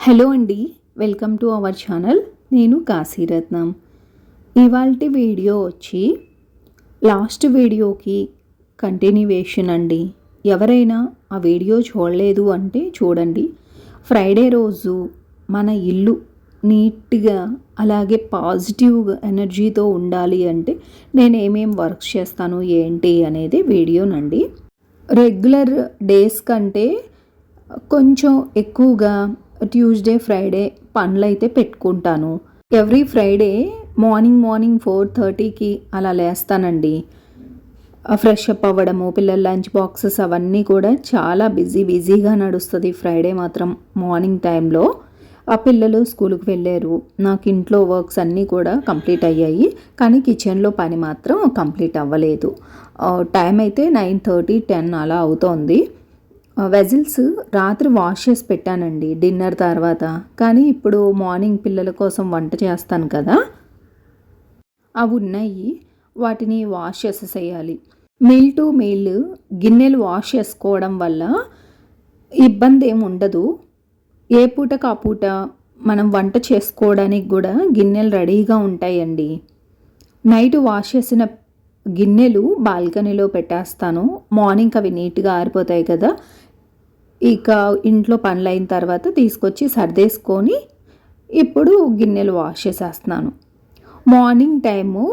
Hello అండి welcome to our channel. నేను కాశీరత్నం. ఇవాళ వీడియో వచ్చి లాస్ట్ వీడియోకి కంటిన్యూవేషన్ అండి. ఎవరైనా ఆ వీడియో చూడలేదు అంటే చూడండి. ఫ్రైడే రోజు మన ఇల్లు నీట్గా అలాగే పాజిటివ్ ఎనర్జీతో ఉండాలి అంటే నేను ఏమేం వర్క్ చేస్తాను ఏంటి అనేది వీడియోనండి. రెగ్యులర్ డేస్ కంటే కొంచెం ఎక్కువగా ట్యూస్డే ఫ్రైడే పనులు అయితే పెట్టుకుంటాను. Every Friday morning morning four థర్టీకి అలా లేస్తానండి. ఫ్రెష్ అప్ అవ్వడము పిల్లల లంచ్ బాక్సెస్ అవన్నీ కూడా చాలా బిజీ బిజీగా నడుస్తుంది ఫ్రైడే మాత్రం మార్నింగ్ టైంలో ఆ పిల్లలు స్కూల్కి వెళ్ళారు. నాకు ఇంట్లో వర్క్స్ అన్నీ కూడా కంప్లీట్ అయ్యాయి. కానీ కిచెన్లో పని మాత్రం కంప్లీట్ అవ్వలేదు. టైం అయితే నైన్ థర్టీ టెన్ అలా అవుతోంది. వెజిల్స్ రాత్రి వాష్ చేసి పెట్టానండి డిన్నర్ తర్వాత. కానీ ఇప్పుడు మార్నింగ్ పిల్లల కోసం వంట చేస్తాను కదా. అవి ఉన్నాయి వాటిని వాష్ చేసేసేయాలి. మీల్ టు మీల్ గిన్నెలు వాష్ చేసుకోవడం వల్ల ఇబ్బంది ఏమి ఉండదు. ఏ పూటకు ఆ పూట మనం వంట చేసుకోవడానికి కూడా గిన్నెలు రెడీగా ఉంటాయండి. నైట్ వాష్ చేసిన గిన్నెలు బాల్కనీలో పెట్టేస్తాను. మార్నింగ్ అవి నీట్గా ఆరిపోతాయి కదా. ఇక ఇంట్లో పనులు అయిన తర్వాత తీసుకొచ్చి సర్దేసుకొని ఇప్పుడు గిన్నెలు వాష్ చేసేస్తున్నాను. మార్నింగ్ టైము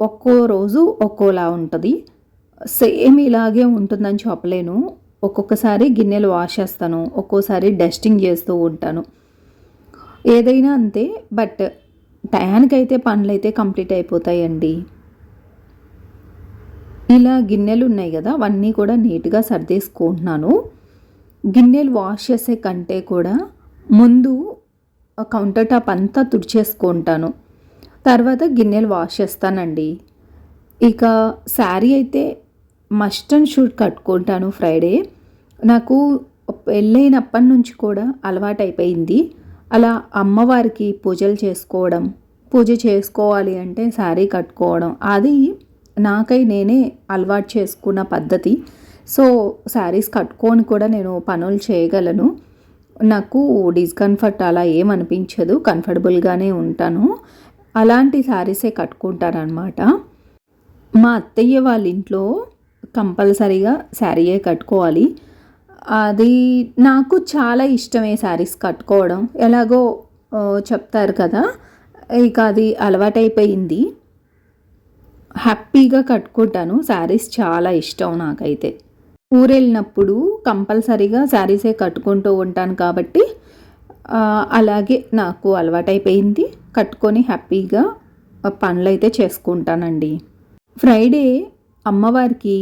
ఒక్కో రోజు ఒక్కోలా ఉంటుంది. సేమ్ ఇలాగే ఉంటుందని చెప్పలేను. ఒక్కొక్కసారి గిన్నెలు వాష్ చేస్తాను ఒక్కోసారి డస్టింగ్ చేస్తూ ఉంటాను. ఏదైనా అంతే బట్ టయానికైతే పనులు అయితే కంప్లీట్ అయిపోతాయండి. ఇలా గిన్నెలు ఉన్నాయి కదా అవన్నీ కూడా నీట్గా సర్దేసుకుంటున్నాను. గిన్నెలు వాష్ చేసే కంటే కూడా ముందు కౌంటర్ టాప్ అంతా తుడిచేసుకుంటాను. తర్వాత గిన్నెలు వాష్ చేస్తానండి. ఇక శారీ అయితే మస్ట్ అండ్ షూట్ కట్టుకుంటాను ఫ్రైడే. నాకు పెళ్ళైనప్పటి నుంచి కూడా అలవాటు అయిపోయింది అలా అమ్మవారికి పూజలు చేసుకోవడం పూజ చేసుకోవాలి అంటే శారీ కట్టుకోవడం అది నాకై నేనే అలవాటు చేసుకున్న పద్ధతి. సో శారీస్ కట్టుకొని కూడా నేను పనులు చేయగలను. నాకు డిస్కంఫర్ట్ అలా ఏమనిపించదు కంఫర్టబుల్గానే ఉంటాను. అలాంటి శారీసే కట్టుకుంటారనమాట మా అత్తయ్య వాళ్ళ ఇంట్లో కంపల్సరీగా శారీయే కట్టుకోవాలి. అది నాకు చాలా ఇష్టమే శారీస్ కట్టుకోవడం. ఎలాగో చెప్తారు కదా ఇక అది అలవాటైపోయింది. హ్యాపీగా కట్టుకుంటాను. శారీస్ చాలా ఇష్టం నాకైతే. ఊరెళ్ళినప్పుడు కంపల్సరీగా శారీసే కట్టుకుంటూ ఉంటాను కాబట్టి అలాగే నాకు అలవాటైపోయింది. కట్టుకొని హ్యాపీగా పనులైతే చేసుకుంటానండి. ఫ్రైడే అమ్మవారికి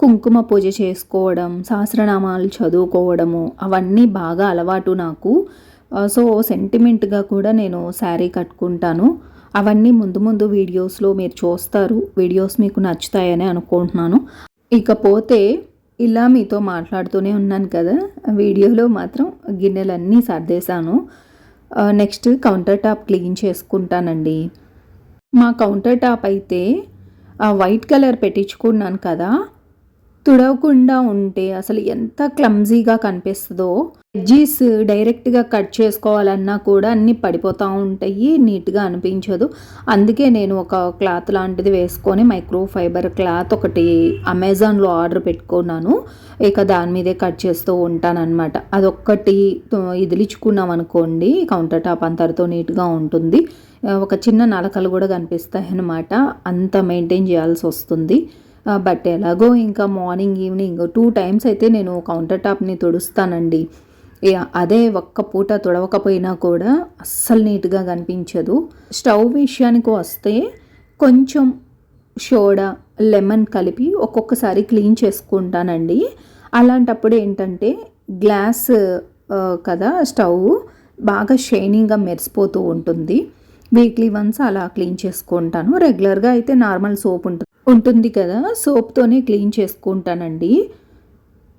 కుంకుమ పూజ చేసుకోవడం సహస్రనామాలు చదువుకోవడము అవన్నీ బాగా అలవాటు నాకు. సో సెంటిమెంట్గా కూడా నేను శారీ కట్టుకుంటాను. అవన్నీ ముందు ముందు వీడియోస్లో మీరు చూస్తారు. వీడియోస్ మీకు నచ్చుతాయని అనుకుంటున్నాను. ఇకపోతే ఇలా మీతో మాట్లాడుతూనే ఉన్నాను కదా. వీడియోలో మాత్రం గిన్నెలన్నీ సర్దేశాను. నెక్స్ట్ కౌంటర్ టాప్ క్లీన్ చేసుకుంటానండి. మా కౌంటర్ టాప్ అయితే వైట్ కలర్ పెట్టించుకున్నాను కదా. తుడవకుండా ఉంటే అసలు ఎంత క్లమ్జీగా కనిపిస్తుందో. ఎడ్జీస్ డైరెక్ట్గా కట్ చేసుకోవాలన్నా కూడా అన్నీ పడిపోతూ ఉంటాయి నీట్గా అనిపించదు. అందుకే నేను ఒక క్లాత్ లాంటిది వేసుకొని మైక్రో ఫైబర్ క్లాత్ ఒకటి అమెజాన్లో ఆర్డర్ పెట్టుకున్నాను. ఇక దాని మీదే కట్ చేస్తూ ఉంటానన్నమాట. అదొక్కటి ఇదిలించుకున్నాం అనుకోండి కౌంటర్ టాప్ అంతటితో నీట్గా ఉంటుంది. ఒక చిన్న నలకలు కూడా కనిపిస్తాయి అన్నమాట అంత మెయింటైన్ చేయాల్సి వస్తుంది. బట్ ఎలాగో ఇంకా మార్నింగ్ ఈవినింగ్ టూ టైమ్స్ అయితే నేను కౌంటర్ టాప్ని తుడుస్తానండి. అదే ఒక్క పూట తుడవకపోయినా కూడా అస్సలు నీట్గా కనిపించదు. స్టవ్ విషయానికి వస్తే కొంచెం సోడా లెమన్ కలిపి ఒక్కొక్కసారి క్లీన్ చేసుకుంటానండి. అలాంటప్పుడు ఏంటంటే గ్లాస్ కదా స్టవ్ బాగా షైనింగ్గా మెరిసిపోతూ ఉంటుంది. వీక్లీ వన్స్ అలా క్లీన్ చేసుకుంటాను. రెగ్యులర్గా అయితే నార్మల్ సోప్ ఉంటుంది ఉంటుంది కదా సోప్తోనే క్లీన్ చేసుకుంటానండి.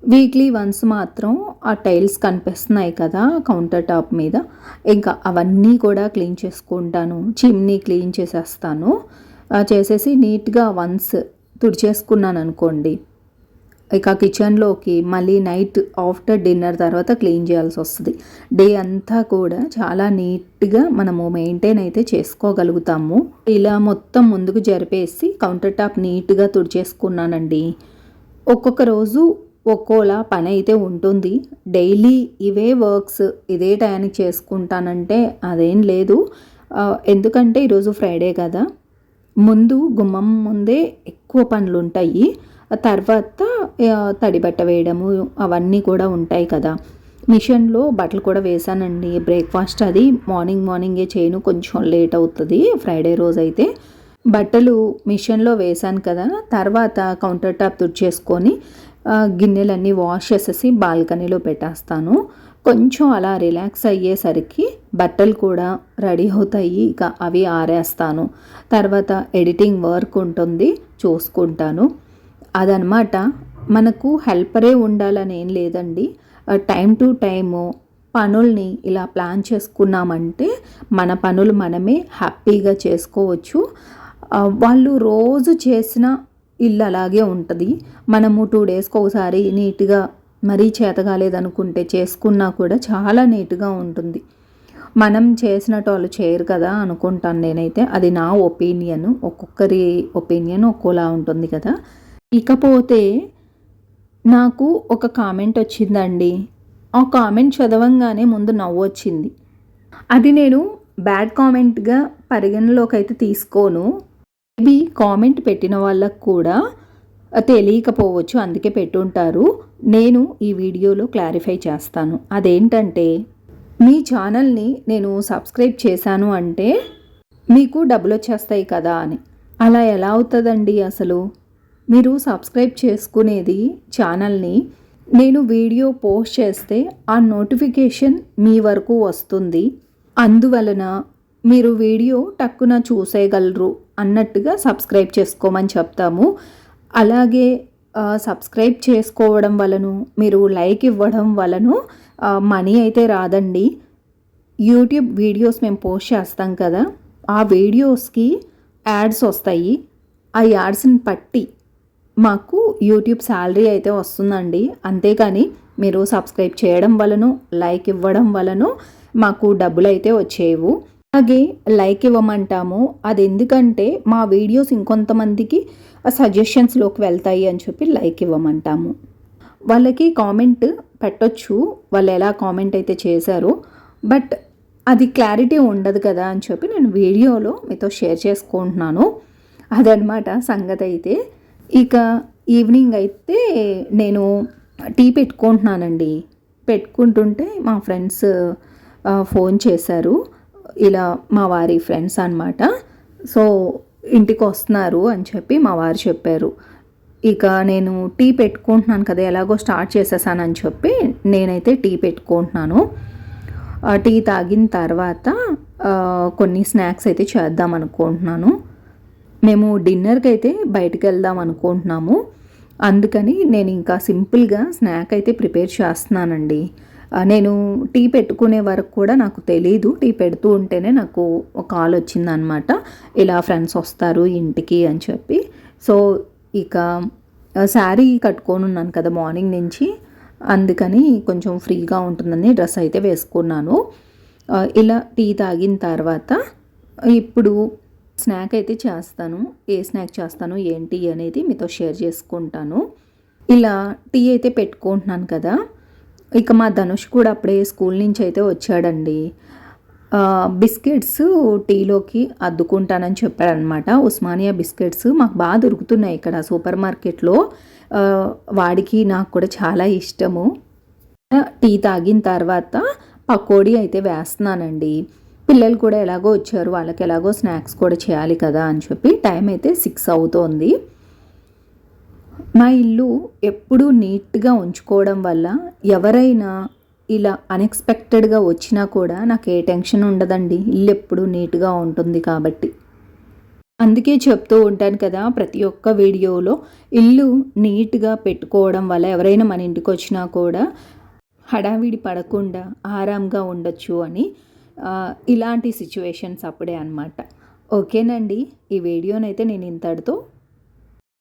వీక్లీ వన్స్ మాత్రం ఆ టైల్స్ కనిపిస్తున్నాయి కదా కౌంటర్ టాప్ మీద. ఇంకా అవన్నీ కూడా క్లీన్ చేసుకుంటాను చిమ్నీ క్లీన్ చేసేస్తాను. చేసేసి నీట్గా వన్స్ తుడిచేసుకున్నాను అనుకోండి ఇక కిచెన్లోకి మళ్ళీ నైట్ ఆఫ్టర్ డిన్నర్ తర్వాత క్లీన్ చేయాల్సి వస్తుంది. డే అంతా కూడా చాలా నీట్గా మనము మెయింటైన్ అయితే చేసుకోగలుగుతాము. ఇలా మొత్తం ముందుకు జరిపేసి కౌంటర్ టాప్ నీట్గా తుడిచేసుకున్నానండి. ఒక్కొక్క రోజు ఒక్కోలా పని అయితే ఉంటుంది. డైలీ ఇవే వర్క్స్ ఇదే టైంకి చేసుకుంటానంటే అదేం లేదు. ఎందుకంటే ఈరోజు ఫ్రైడే కదా. ముందు గుమ్మం ముందే ఎక్కువ పనులు ఉంటాయి తర్వాత తడి బట్ట వేయడము అవన్నీ కూడా ఉంటాయి కదా. మిషన్లో బట్టలు కూడా వేసానండి బ్రేక్ఫాస్ట్ అది మార్నింగ్ మార్నింగే చేయను. కొంచెం లేట్ అవుతుంది ఫ్రైడే రోజు అయితే. బట్టలు మిషన్లో వేసాను కదా. తర్వాత కౌంటర్ టాప్ తుడిచేసుకొని గిన్నెలన్నీ వాష్ చేసేసి బాల్కనీలో పెట్టేస్తాను. కొంచెం అలా రిలాక్స్ అయ్యేసరికి బట్టలు కూడా రెడీ అవుతాయి. ఇక అవి ఆరేస్తాను. తర్వాత ఎడిటింగ్ వర్క్ ఉంటుంది. చూసుకుంటాను. అదనమాట. మనకు హెల్పరే ఉండాలని ఏం లేదండి. టైం టు టైము పనుల్ని ఇలా ప్లాన్ చేసుకున్నామంటే మన పనులు మనమే హ్యాపీగా చేసుకోవచ్చు. వాళ్ళు రోజు చేసిన ఇల్లు అలాగే ఉంటుంది. మనము టూ డేస్కి ఒకసారి నీట్గా మరీ చేతగాలేదనుకుంటే చేసుకున్నా కూడా చాలా నీట్గా ఉంటుంది. మనం చేసినట్టు వాళ్ళు చేయరు కదా అనుకుంటాను నేనైతే. అది నా ఒపీనియన్. ఒక్కొక్కరి ఒపీనియన్ ఒక్కోలా ఉంటుంది కదా. ఇకపోతే నాకు ఒక కామెంట్ వచ్చిందండి. ఆ కామెంట్ చదవంగానే ముందు నవ్వు వచ్చింది. అది నేను బ్యాడ్ కామెంట్గా పరిగణలోకి అయితే తీసుకోను. మేబీ కామెంట్ పెట్టిన వాళ్ళకు కూడా తెలియకపోవచ్చు అందుకే పెట్టుంటారు. నేను ఈ వీడియోలో క్లారిఫై చేస్తాను. అదేంటంటే మీ ఛానల్ని నేను సబ్స్క్రైబ్ చేశాను అంటే మీకు డబ్బులు వచ్చేస్తాయి కదా అని. అలా ఎలా అవుతుందండి అసలు? మీరు సబ్స్క్రైబ్ చేసుకునేది ఛానల్ని నేను వీడియో పోస్ట్ చేస్తే ఆ నోటిఫికేషన్ మీ వరకు వస్తుంది. అందువలన మీరు వీడియో టక్కున చూసేయగలరు అన్నట్టుగా సబ్స్క్రైబ్ చేసుకోమని చెప్తాము. అలాగే సబ్స్క్రైబ్ చేసుకోవడం వలను మీరు లైక్ ఇవ్వడం వలను మనీ అయితే రాదండి. యూట్యూబ్ వీడియోస్ మేము పోస్ట్ చేస్తాం కదా ఆ వీడియోస్కి యాడ్స్ వస్తాయి. ఆ యాడ్స్ని పట్టి మాకు యూట్యూబ్ శాలరీ అయితే వస్తుందండి. అంతేకాని మీరు సబ్స్క్రైబ్ చేయడం వలను లైక్ ఇవ్వడం వలను మాకు డబ్బులు అయితే వచ్చేవు అలాగే లైక్ ఇవ్వమంటాము. అది ఎందుకంటే మా వీడియోస్ ఇంకొంతమందికి సజెషన్స్లోకి వెళ్తాయి అని చెప్పి లైక్ ఇవ్వమంటాము. వాళ్ళకి కామెంట్ పెట్టొచ్చు. వాళ్ళు ఎలా కామెంట్ అయితే చేశారో. బట్ అది క్లారిటీ ఉండదు కదా అని చెప్పి నేను వీడియోలో మీతో షేర్ చేసుకుంటున్నాను. అదనమాట సంగతి అయితే ఇక ఈవినింగ్ అయితే నేను టీ పెట్టుకుంటున్నానండి. పెట్టుకుంటుంటే మా ఫ్రెండ్స్ ఫోన్ చేశారు. ఇలా మా వారి ఫ్రెండ్స్ అనమాట సో ఇంటికి వస్తున్నారు అని చెప్పి మా వారు చెప్పారు. ఇక నేను టీ పెట్టుకుంటున్నాను కదా ఎలాగో స్టార్ట్ చేసేసానని చెప్పి నేనైతే టీ పెట్టుకుంటున్నాను. టీ తాగిన తర్వాత కొన్ని స్నాక్స్ అయితే చేద్దాం అనుకుంటున్నాను. మేము డిన్నర్కి అయితే బయటకు వెళ్దాం అనుకుంటున్నాము. అందుకని నేను ఇంకా సింపుల్గా స్నాక్ అయితే ప్రిపేర్ చేస్తున్నానండి. నేను టీ పెట్టుకునే వరకు కూడా నాకు తెలీదు. టీ పెడుతూ ఉంటేనే నాకు కాల్ కాల్ వచ్చిందనమాట. ఇలా ఫ్రెండ్స్ వస్తారు ఇంటికి అని చెప్పి. సో ఇక శారీ కట్టుకొని ఉన్నాను కదా మార్నింగ్ నుంచి. అందుకని కొంచెం ఫ్రీగా ఉంటుందని డ్రెస్ అయితే వేసుకున్నాను. ఇలా టీ తాగిన తర్వాత ఇప్పుడు స్నాక్ అయితే చేస్తాను. ఏ స్నాక్ చేస్తాను ఏంటి అనేది మీతో షేర్ చేసుకుంటాను. ఇలా టీ అయితే పెట్టుకుంటున్నాను కదా. ఇక మా ధనుష్ కూడా అప్పుడే స్కూల్ నుంచి అయితే వచ్చాడండి. బిస్కెట్స్ టీలోకి అద్దుకుంటానని చెప్పాడనమాట. ఉస్మానియా బిస్కెట్స్ మాకు బాగా దొరుకుతున్నాయి ఇక్కడ సూపర్ మార్కెట్లో. వాడికి నాకు కూడా చాలా ఇష్టము. టీ తాగిన తర్వాత పకోడీ అయితే వేస్తున్నానండి. పిల్లలు కూడా ఎలాగో వచ్చారు వాళ్ళకి ఎలాగో స్నాక్స్ కూడా చేయాలి కదా అని చెప్పి టైం అయితే సిక్స్ అవుతోంది. మా ఇల్లు ఎప్పుడూ నీట్గా ఉంచుకోవడం వల్ల ఎవరైనా ఇలా అన్ఎక్స్పెక్టెడ్గా వచ్చినా కూడా నాకు ఏ టెన్షన్ ఉండదండి. ఇల్లు ఎప్పుడు నీట్గా ఉంటుంది కాబట్టి. అందుకే చెప్తూ ఉంటాను కదా ప్రతి ఒక్క వీడియోలో ఇల్లు నీట్గా పెట్టుకోవడం వల్ల ఎవరైనా మన ఇంటికి వచ్చినా కూడా హడావిడి పడకుండా ఆరాంగా ఉండొచ్చు అని ఇలాంటి సిచ్యువేషన్స్ అప్పుడే అనమాట ఓకేనండి? ఈ వీడియోనైతే నేను ఇంతటితో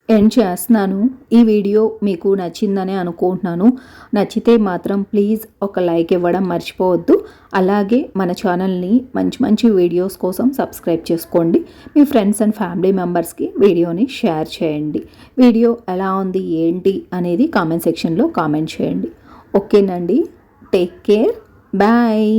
ఎండ్ చేస్తున్నాను. ఈ వీడియో మీకు నచ్చిందని అనుకుంటున్నాను. నచ్చితే మాత్రం ప్లీజ్ ఒక లైక్ ఇవ్వడం మర్చిపోవద్దు. అలాగే మన ఛానల్ని మంచి మంచి వీడియోస్ కోసం సబ్స్క్రైబ్ చేసుకోండి. మీ ఫ్రెండ్స్ అండ్ ఫ్యామిలీ మెంబర్స్కి వీడియోని షేర్ చేయండి. వీడియో ఎలా ఉంది ఏంటి అనేది కామెంట్ సెక్షన్లో కామెంట్ చేయండి. ఓకేనండి? Take care bye